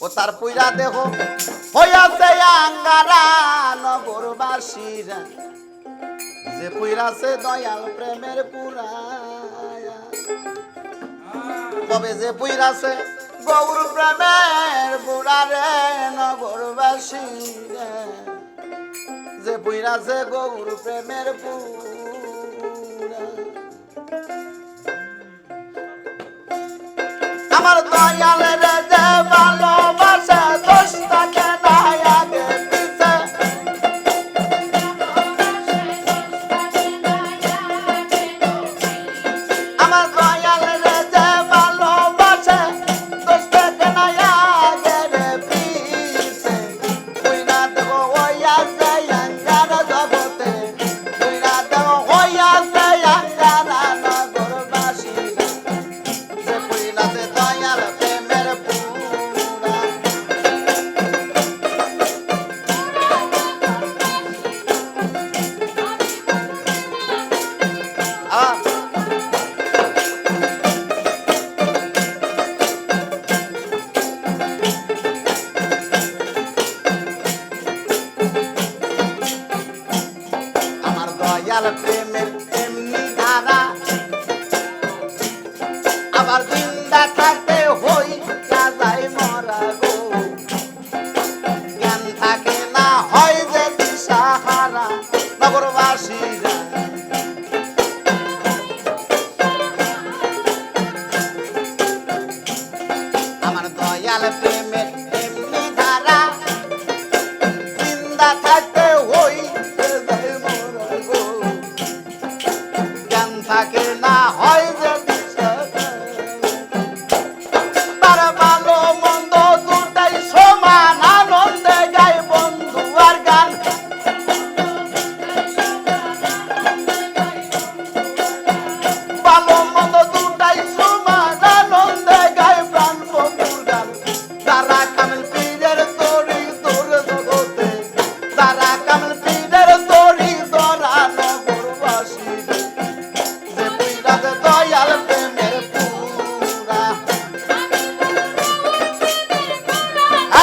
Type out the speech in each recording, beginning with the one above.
ও তার পুইরা দেহ হইয়াছে নগরবাসীরা। যে পুইরাছে দয়াল প্রেমের পুরা তবে যে পুইরাছে গৌর প্রেমের বুড়ারে নগরবাসী যে গৌর প্রেমের আমার দয়াল ela tremer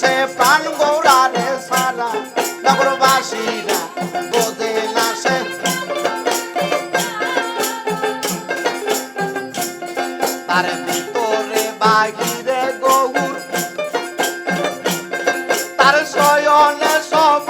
সে প্রাণ গৌরারে সারা নগরবাসীরা বোঝে না সে। তার ভিতরে বাহিরে গৌর তার শয়নে সব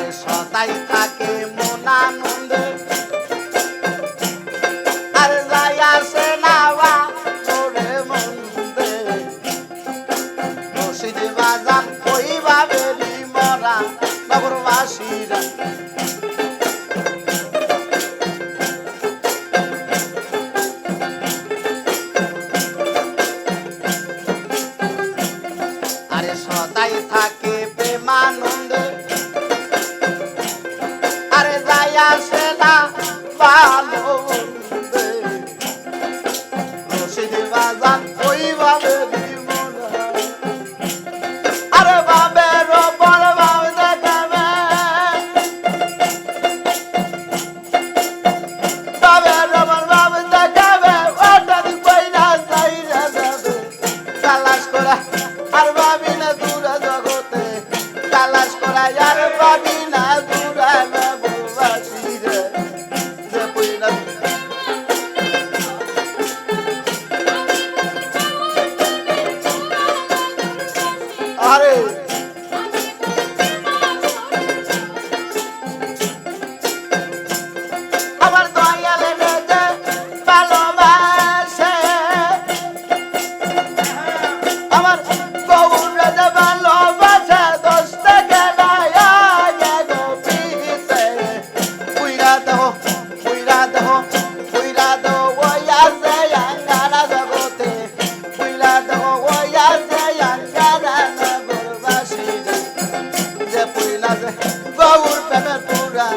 আর সদাই থাকে মন আনন্দ। আর যাই আসে নাওয়া তোরে মন্দে মসজিদ মরা নগরবাসীরা ভালো Vavur pemer pura